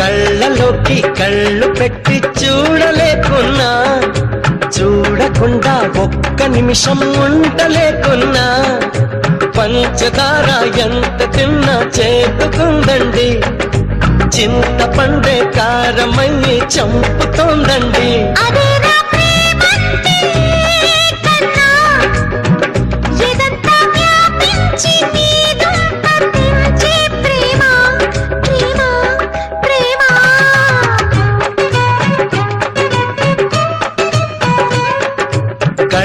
కళ్ళలోకి కళ్ళు పెట్టి చూడలేకున్నా చూడకుండా ఒక్క నిమిషం ఉండలేకున్నా. పంచదార ఎంత తిన్నా చేతుకుందండి చింత పండే కారమై చంపుతోందండి. అదే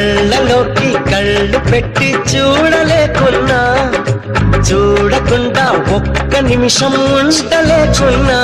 కళ్ళలోకి కళ్ళు పెట్టి చూడలేకున్నా చూడకుండా ఒక్క నిమిషం ఉండలేకున్నా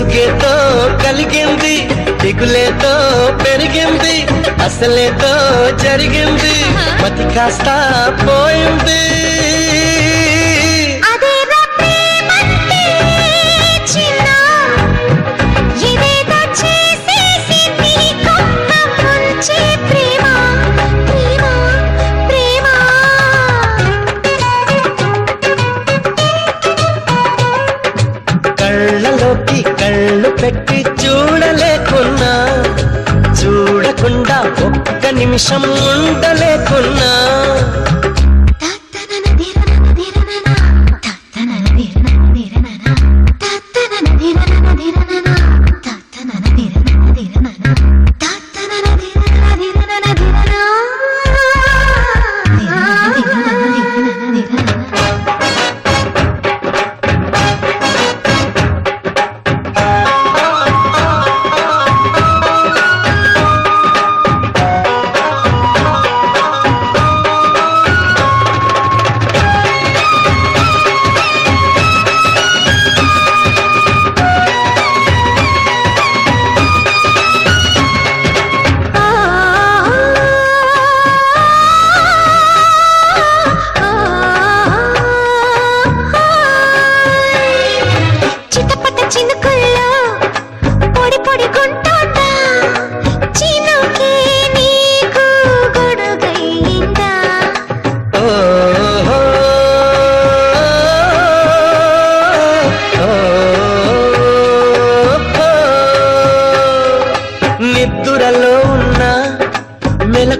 విసుగేతో కలిగింది దిగులేతో పెరిగింది అసలేతో జరిగింది మతి కాస్త పోయింది. అదేరా కళ్ళలోకి కళ్ళు పెట్టి చూడలేకున్నా చూడకుండా ఒక్క నిమిషం ఉండలేకున్నా.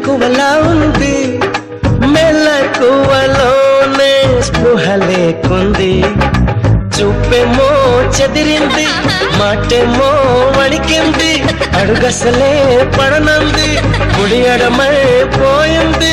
మెలకువలా ఉంది. మెలకువలోనే స్పృహ లేకుంది. చూపేమో చెదిరింది. మాటేమో వణికింది. అడుగసలే పడనంది. గుడి అడమై పోయింది.